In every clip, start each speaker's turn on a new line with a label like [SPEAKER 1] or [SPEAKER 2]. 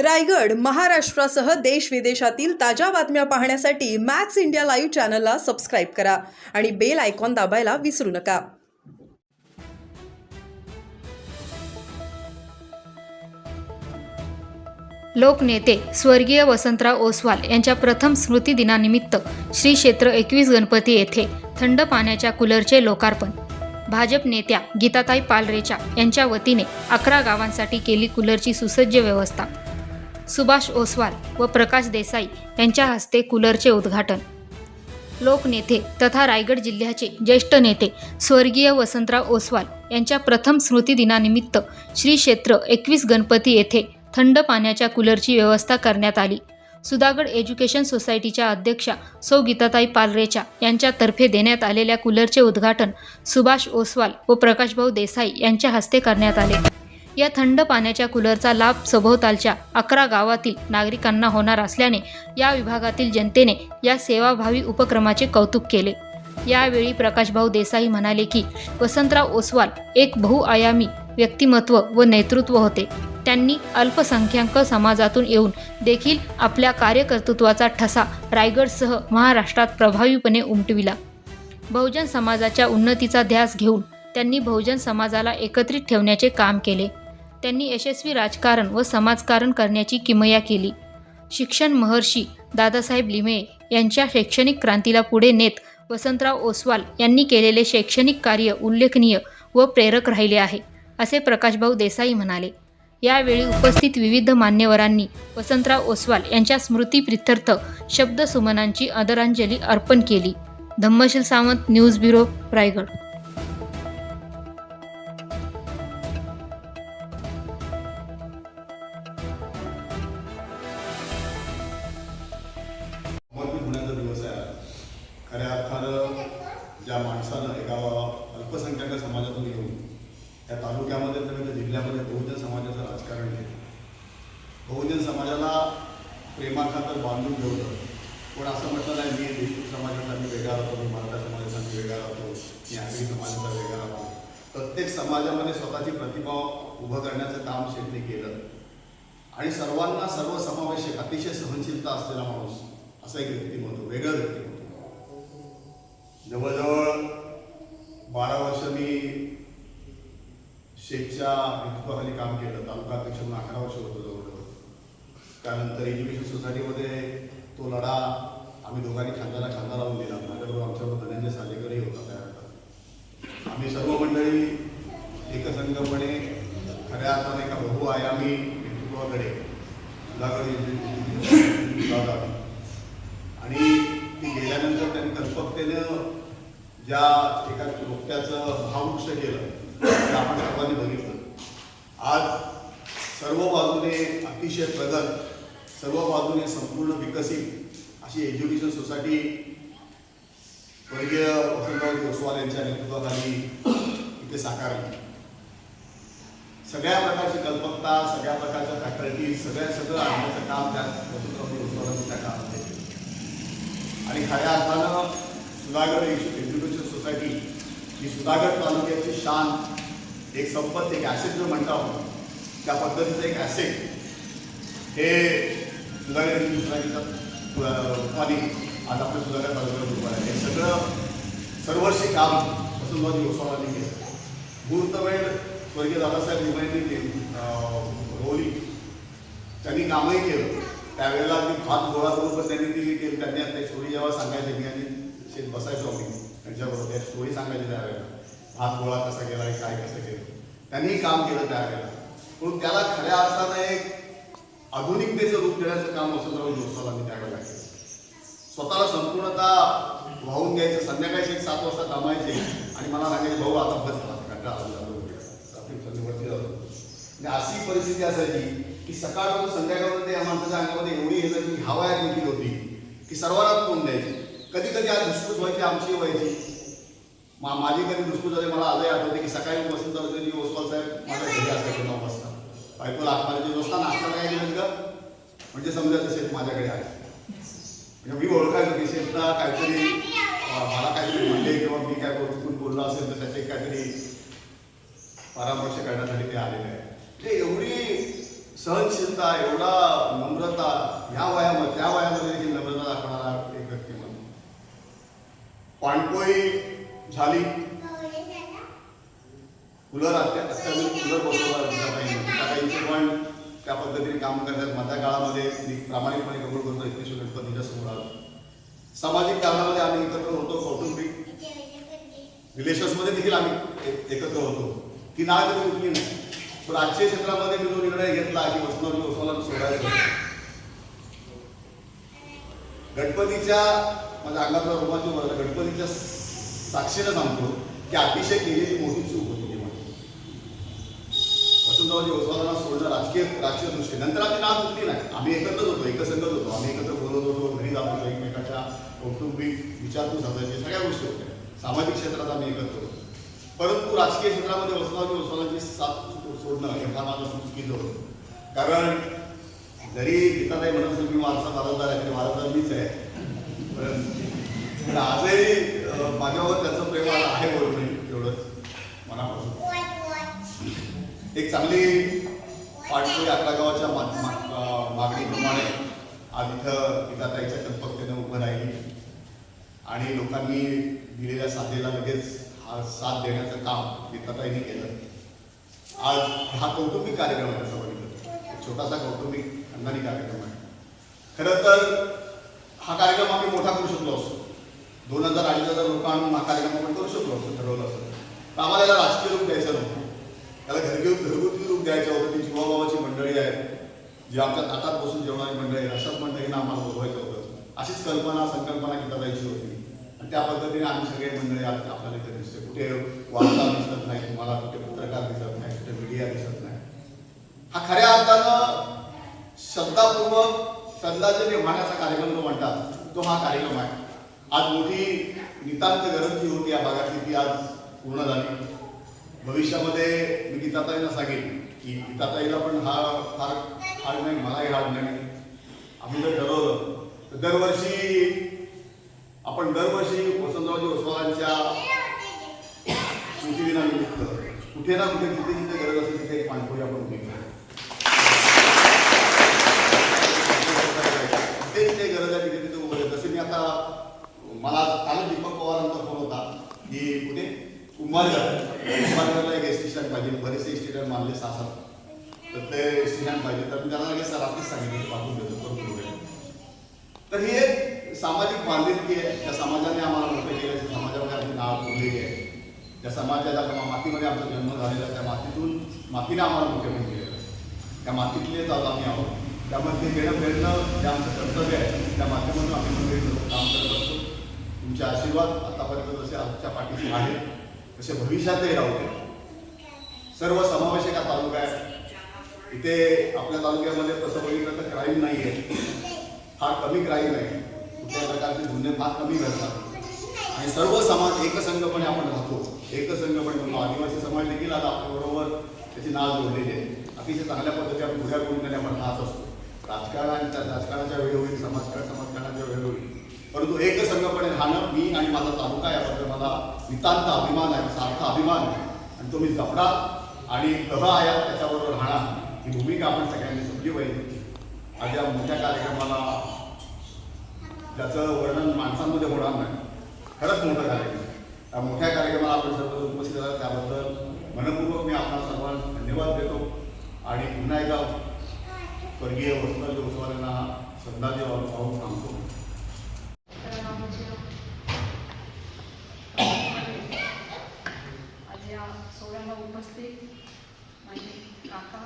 [SPEAKER 1] रायगड महाराष्ट्रासह देश विदेशातील ताज्या बातम्या पाहण्यासाठी मॅक्स इंडिया लाईव्ह चॅनलला सबस्क्राईब करा आणि बेल आयकॉन दाबायला विसरू नका.
[SPEAKER 2] लोकनेते स्वर्गीय वसंतराव ओसवाल यांच्या प्रथम स्मृतिदिनानिमित्त श्री क्षेत्र एकवीस गणपती येथे थंड पाण्याच्या कूलरचे लोकार्पण. भाजप नेत्या गीताताई पालरेचा यांच्या वतीने अकरा गावांसाठी केली कूलरची सुसज्ज व्यवस्था. सुभाष ओसवाल व प्रकाश देसाई यांच्या हस्ते कूलरचे उद्घाटन. लोकनेते तथा रायगड जिल्ह्याचे ज्येष्ठ नेते स्वर्गीय वसंतराव ओसवाल यांच्या प्रथम स्मृतिदिनानिमित्त श्री क्षेत्र एकवीस गणपती येथे थंड पाण्याच्या कूलरची व्यवस्था करण्यात आली. सुधागड एज्युकेशन सोसायटीच्या अध्यक्षा सौ गीताताई पालरेचा यांच्यातर्फे देण्यात आलेल्या कूलरचे उद्घाटन सुभाष ओसवाल व प्रकाशभाऊ देसाई यांच्या हस्ते करण्यात आले. या थंड पाण्याच्या कूलरचा लाभ सभोवतालच्या अकरा गावातील नागरिकांना होणार असल्याने या विभागातील जनतेने या सेवाभावी उपक्रमाचे कौतुक केले. यावेळी प्रकाशभाऊ देसाई म्हणाले की वसंतराव ओसवाल एक बहुआयामी व्यक्तिमत्व व नेतृत्व होते. त्यांनी अल्पसंख्याक समाजातून येऊन देखील आपल्या कार्यकर्तृत्वाचा ठसा रायगडसह महाराष्ट्रात प्रभावीपणे उमटविला. बहुजन समाजाच्या उन्नतीचा ध्यास घेऊन त्यांनी बहुजन समाजाला एकत्रित ठेवण्याचे काम केले. त्यांनी यशस्वी राजकारण व समाजकारण करण्याची किमया केली. शिक्षण महर्षी दादासाहेब लिमे यांच्या शैक्षणिक क्रांतीला पुढे नेत वसंतराव ओसवाल यांनी केलेले शैक्षणिक कार्य उल्लेखनीय व प्रेरक राहिले आहे असे प्रकाशभाऊ देसाई म्हणाले. यावेळी उपस्थित विविध मान्यवरांनी वसंतराव ओसवाल यांच्या स्मृतीप्रित्यर्थ शब्दसुमनांची आदरांजली अर्पण केली. Dhammasheel Sawant news bureau Raigad.
[SPEAKER 3] म्हटलं नाही मी देशमुख समाजाचा मी वेगळा राहतो मी मराठा समाजाचा मी वेगळा राहतो मी आगरी समाजाचा वेगळा राहतो प्रत्येक समाजामध्ये स्वतःची प्रतिभा उभं करण्याचं काम शेट्टी केलं. आणि सर्वांना सर्वसमावेशक अतिशय सहनशीलता असलेला माणूस असा एक व्यक्तिमत्व वेगळं व्यक्तिमत्व जवळजवळ बारा वर्ष मी शेखच्या नेतृत्वाखाली काम केलं तालुका अध्यक्ष म्हणून अकरा वर्ष होतो जवळजवळ. त्यानंतर एज्युकेशन सोसायटीमध्ये तो लढा आम्ही दोघांनी खांद्याला खांदा लावून दिला. माझ्याबरोबर आमच्याबरोबर धनंजय सालेकरही होता त्या आम्ही सर्व मंडळी एकसंघपणे खऱ्या अर्थाने एका बहुआयामी नेतृत्वाकडे आणि ती गेल्यानंतर त्यांनी कल्पकतेनं ज्या एका रोपट्याचं भावृक्ष केलं ते आपण सर्वांनी बघितलं. आज सर्व बाजूने अतिशय प्रगत सर्व बाजूने संपूर्ण विकसित अशी एज्युकेशन सोसायटी वर्गीय वसंतराव ओसवाल यांच्या नेतृत्वाखाली इथे साकारली सगळ्या प्रकारची कल्पकता सगळ्या प्रकारच्या फॅकल्टी सगळ्या सगळं आणण्याचं काम त्या वसंतराव ओसवालांनी त्या काळात केलं. आणि खऱ्या अर्थानं सुधागड एज्युकेशन सोसायटी ही सुधागड तालुक्याची शान एक संपत्ती एक ॲसेट जो म्हणतो आपण त्या पद्धतीचं एक ॲसेट हे सुधागड एज्युकेशन सोसायटीचा रूपाने आज आपल्या सुधागड तालुक्यात आहे हे सगळं सर्वस्वी काम वसंतराव ओसवालांनी केलं. मुहूर्तवेळ स्वर्गीय दादासाहेब केली रोली त्यांनी कामही केलं. त्यावेळेला मी भात गोळा करून पण त्यांनी दिली केली. त्यांनी आता स्टोरी जेव्हा सांगायचे मी आणि शेत बसायचो आम्ही त्यांच्याबरोबर त्या स्टोरी सांगायची त्यावेळेला. भात गोळा कसा केला काय कसं केलं. त्यांनीही काम केलं त्यावेळेला. म्हणून त्याला खऱ्या अर्थानं एक आधुनिकतेचं रूप देण्याचं काम वसंतराव मी त्यावेळेला केलं स्वतःला संपूर्णतः वाहून घ्यायचं संध्याकाळी एक सात वाजता कामायचे आणि मला सांगायचे भाऊ आता बस झाला कंटाळा आला म्हणजे अशी परिस्थिती असायची की सकाळपासून संध्याकाळपर्यंत या माणसाच्या अंगामध्ये एवढी एनर्जी हवायात देखील होती की सर्वांना तोंड द्यायची. कधी कधी आज धुसफूस व्हायची आमची व्हायची. मा माझी कधी धुसफूस झाली मला आजही आठवते की सकाळी वसंत होते ओसवाल साहेब माझ्या घरी असायचे नऊ वाजता. बायकोला माझ्या वाजता नाश्ता काय केलं का म्हणजे समजायचं शेत माझ्याकडे आहे. म्हणजे मी ओळखायचो की शेतला काहीतरी मला काहीतरी म्हणले किंवा मी काय चुकून बोललो असेल तर त्याचे काहीतरी परामर्श करण्यासाठी ते आलेले आहे म्हणजे एवढी सहनशीलता एवढा नम्रता ह्या वयामध्ये त्या वयामध्ये देखील नम्रता दाखवणारा एक व्यक्तिमत्व पाणपोई झाली. कूलर अत्या अत्याधुनिक कूलर पण त्या पद्धतीने काम करतात. मधल्या काळामध्ये मी प्रामाणिकपणे कबूल करतो एकमेश्वर गणपतीच्या समोर आलो. सामाजिक कारणामध्ये आम्ही एकत्र होतो कौटुंबिक रिलेशन्समध्ये देखील आम्ही एकत्र होतो. ती नाळ कधी उठली नाही. पण आजच्या क्षेत्रामध्ये मी जो निर्णय घेतला की वसनावली वसवाला सोडायचं गणपतीच्या माझ्या अंगातला रोमांच वरला गणपतीच्या साक्षीनं सांगतो की अतिशय केलेली मोठी चूक वसंतरावजी ओसवालांना सोडणं राजकीय राजकीय दृष्टी. नंतर आम्ही नाव उठली नाही. आम्ही एकत्रच होतो एकसंगत होतो. आम्ही एकत्र बोलत होतो घरी जात होतो एकमेकाच्या कौटुंबिक विचारपूस असायची सगळ्या गोष्टी होत्या. सामाजिक क्षेत्रात आम्ही एकत्र होतो. परंतु राजकीय क्षेत्रामध्ये वसंतरावजी ओसवालांची साथ सोडणं हे फार माझं चुकीचं होतं. कारण जरी गीताताई म्हणत असेल मी वारसा वारसदार आहे तरी वारसदार मीच आहे. पण आजही माझ्यावर त्याचं प्रेम आहे बरोबर एवढंच मनापासून. एक चांगली पाठपोळी अकरा गावाच्या मागणीप्रमाणे आज इथं गीताताईच्या तत्परतेनं उभं राहिली. आणि लोकांनी दिलेल्या साथेला लगेच हा साथ देण्याचं काम गीताताईने केलं. आज हा कौटुंबिक कार्यक्रम आहे असं बघितलं एक छोटासा कौटुंबिक अंगानी कार्यक्रम आहे. खरं तर हा कार्यक्रम आम्ही मोठा करू शकलो असतो. दोन हजार अडीच हजार लोकांना हा कार्यक्रम आपण करू शकलो असतो ठरवलं असतं. तर आम्हाला याला राजकीय रूप द्यायचं नव्हतं. त्याला घरगुती घरगुती रूप द्यायचं होतं. ती जीवाभावाची मंडळी आहेत जी आमच्या ताटात बसून जेवणारी मंडळी आहेत अशाच मंडळींना आम्हाला बोलवायचं होतं. अशीच कल्पना संकल्पना घेता जायची होती आणि त्या पद्धतीने आम्ही सगळे मंडळी आपल्याला इथे दिसते कुठे वार्ता दिसत नाही. तुम्हाला कुठे पत्रकार दिसत नाही. कुठे मीडिया दिसत नाही. हा खऱ्या अर्थानं श्रद्धापूर्वक श्रद्धांजली वाहण्याचा कार्यक्रम जो म्हणतात तो हा कार्यक्रम आहे. आज मोठी नितांत गरज जी होती या भागातली ती आज पूर्ण झाली. भविष्यामध्ये मी गीताताईंना सांगेन की गीताताईला पण हा फार हाड नाही मलाही हाड नाही. आम्ही जर ठरवलं तर दरवर्षी आपण दरवर्षी वसंतरावजी ओसवालांच्या स्मृतिदिनानिमित्त कुठे ना कुठे जिथे जिथे गरज असेल तिथे एक पाणपोळी आपण उभी करू. जिथे जिथे गरज आहे तिथे तिथे उभं जसे मी आता मला काल दीपक पवारांचा फोन होता की कुठे उंबरगर उंबरगरला एक एस टी स्टँड पाहिजे. बरेचसे एस टी स्टँड मानले सहा सात तर ते एस टी स्टँड पाहिजे. तर मी त्यांना लगेच रात्रीच सांगितलं पाठवून देतो करून वगैरे. तर ही एक सामाजिक बांधिलकी आहे. त्या समाजाने आम्हाला मोठं केलं. समाजामध्ये आपली नाव कोरलेली आहे. त्या समाजाच्या त्या मातीमध्ये आमचा जन्म झालेला त्या मातीतून मातीने आम्हाला मोठे पण केलेलं त्या मातीतलेच आज आम्ही आहोत. त्यामध्ये घेणं फिरणं जे आमचं कर्तव्य आहे. त्या माध्यमातून आम्ही काम करत असतो. तुमचे आशीर्वाद आतापर्यंत जसे आमच्या पाठीशी आहेत. तसे भविष्यातही राहू दे. सर्व समावेशक हा तालुका आहे. इथे आपल्या तालुक्यामध्ये तसं बघितलं तर क्राईम नाही आहे. फार कमी क्राईम आहे. कुठल्या प्रकारचे गुन्हे फार कमी घडतात. आणि सर्व समाज एकसंघपणे आपण राहतो. एकसंघपणे म्हणतो. आदिवासी समाज देखील आता आपल्याबरोबर त्याची नाव जोडलेली आहे. अतिशय चांगल्या पद्धतीने आपण पुढ्या करून आपण राहत असतो. राजकारणाच्या राजकारणाच्या वेळी होईल समाजकारण समाजकारणाच्या वेळी होईल परंतु एकसंघपणे राहणं मी आणि माझा तालुका याबद्दल नितांत अभिमान आहे सार्थ अभिमान आहे. आणि तुम्ही जपडा जपणार आणि प्रभा आयात त्याच्याबरोबर राहणार. ही भूमिका आपण सगळ्यांनी समजली पाहिजे. आज या मोठ्या कार्यक्रमाला त्याचं वर्णन माणसांमध्ये होणार नाही खरंच मोठं कार्यक्रम आहे. त्या मोठ्या कार्यक्रमाला आपण सर्व उपस्थित आहात. त्याबद्दल मनपूर्वक मी आपल्या सर्वांना धन्यवाद देतो. आणि पुन्हा एकदा स्वर्गीय वसंतराव जोसवालांना श्रद्धांजली वाहून सांगतो
[SPEAKER 4] आज या सोहळ्याला उपस्थित माझे काका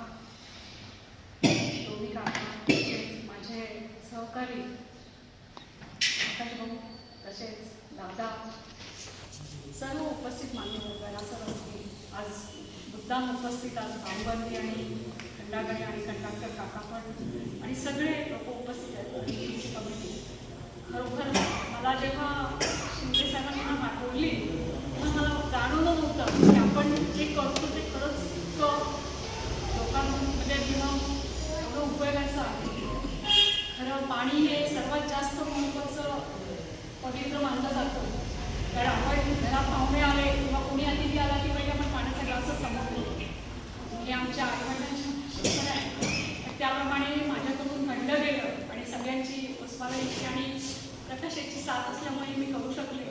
[SPEAKER 4] दोन्ही काका तसेच माझे सहकारी. आकाश भाऊ तसेच दादा. सर्व उपस्थित मान्यवर सर्व आज मुद्दाम उपस्थित आज भाऊबंदी आणि खंडागडी आणि कंडाक्टर काका पण आणि सगळे लोक उपस्थित आहेत. कमिटी. खरोखर मला जेव्हा शिंदे साहेबांना मला बोलली तेव्हा मला जाणवलं नव्हतं की आपण जे करतो ते खरंच इतकं लोकांमध्ये घेणं एवढं उपयोगाचं आहे खरं पाणी हे सर्वात जास्त महत्त्वाचं पवित्र मानलं जातं कारण आपण घरात पाहुणे आले किंवा कोणी अतिथी आला की पहिले आपण पाण्याचा ग्लासच समोर ठेवतो हे आमच्या आईवडिलांची शिक्षण आहे त्याप्रमाणे माझ्याकडून घडलं गेलं आणि सगळ्यांची उस्मानाची आणि प्रकाशाची साथ असल्यामुळे मी करू शकले.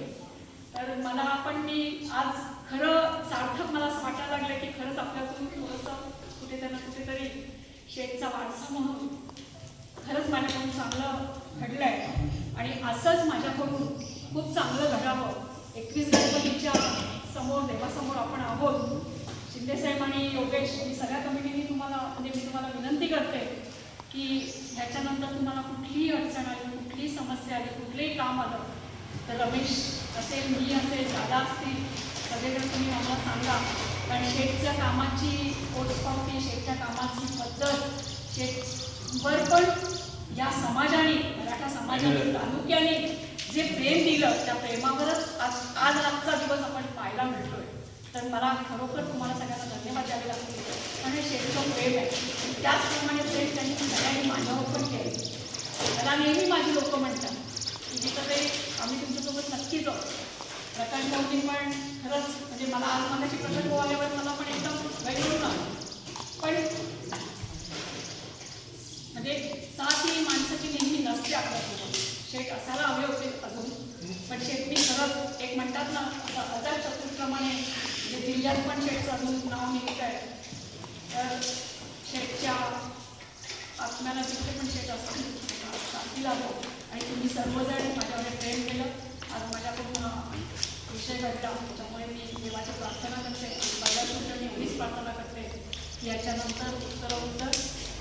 [SPEAKER 4] तर मला पण मी आज खरं सार्थक मला असं वाटायला लागलं की खरंच आपल्याकडून थोडंसं कुठेतरी कुठेतरी शेतचा वारसा म्हणून खरंच माझ्याकडून चांगलं घडलं आहे आणि असंच माझ्याकडून खूप चांगलं घडावं. एकवीस गणपतीच्या समोर देवासमोर आपण आहोत. शिंदेसाहेब आणि योगेश मी सगळ्या कमिटीने तुम्हाला म्हणजे मी तुम्हाला विनंती करते की ह्याच्यानंतर तुम्हाला कुठलीही अडचण आली कोणतीही समस्या आली कुठलंही काम आलं तर रमेश असेल मी असेल दादा असतील सगळेजण तुम्ही आम्हाला सांगा. कारण शेतच्या कामाची पोचपावती शेतच्या कामाची पद्धत शेतवर पण या समाजाने मराठा समाजाने तालुक्याने जे प्रेम दिलं त्या प्रेमावरच आज आज आजचा दिवस आपण पाहायला मिळतोय. तर मला खरोखर तुम्हाला सगळ्यांना धन्यवाद द्यावे लागतील. कारण हे शेतचं प्रेम आहे. त्याचप्रमाणे प्रेम त्यांनी सगळ्यांनी माझ्यावर पण केलं मला नेहमी माझी लोक म्हणतात. म्हणजे की जिथं ते आम्ही तुमच्यासोबत नक्कीच आहोत प्रकाश भाऊजी पण खरंच म्हणजे मला आज मगाशी प्रसंग भाऊ मला पण एकदम वेगळं आलं पण म्हणजे साथ ही माणसाची नेहमी नसते आपल्यासोबत. शेठ असायला हवे होते अजून. पण शेठनी खरंच एक म्हणतात ना आता अजात चतुर्थप्रमाणे म्हणजे जिल्ह्यात पण शेठचं अजून नाव निघत आहे तर शेठच्या आत्म्याला जिथे पण शेठ असतील शांती आणि तुम्ही सर्वजण माझ्यावर प्रेम केलं. आज माझ्याकडून विषय घडला. त्यामुळे मी देवाची प्रार्थना करते. आणि पहिल्या मी एवढीच प्रार्थना करते. की याच्यानंतर उत्तरोत्तर. उत्तर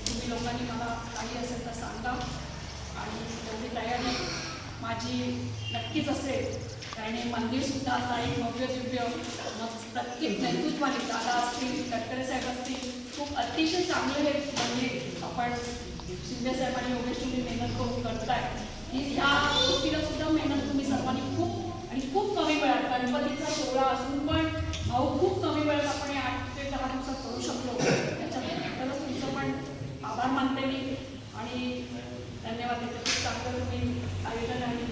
[SPEAKER 4] तुम्ही लोकांनी मला काही असेल तर सांगा. आणि तेवढी तयारी माझी नक्कीच असेल. कारण हे मंदिरसुद्धा आता एक भव्य दिव्य मग प्रत्येक नेतृत्वाने दादा असतील डॉक्टर साहेब असतील. खूप अतिशय चांगलं हे मंदिर शिंदेसाहेब आणि योगेश तुम्ही मेहनत करून करताय. की ह्या गोष्टीला सुद्धा मेहनत तुम्ही सर्वांनी खूप आणि खूप कमी वेळात गणपतीचा सोहळा असून पण अहो खूप कमी वेळात आपण आठ ते दहा दिवसात करू शकलो. त्याच्याबद्दलच तुमचं पण आभार मानते मी. आणि धन्यवाद. त्याचं खूप चांगलं तुम्ही आयोजन आहे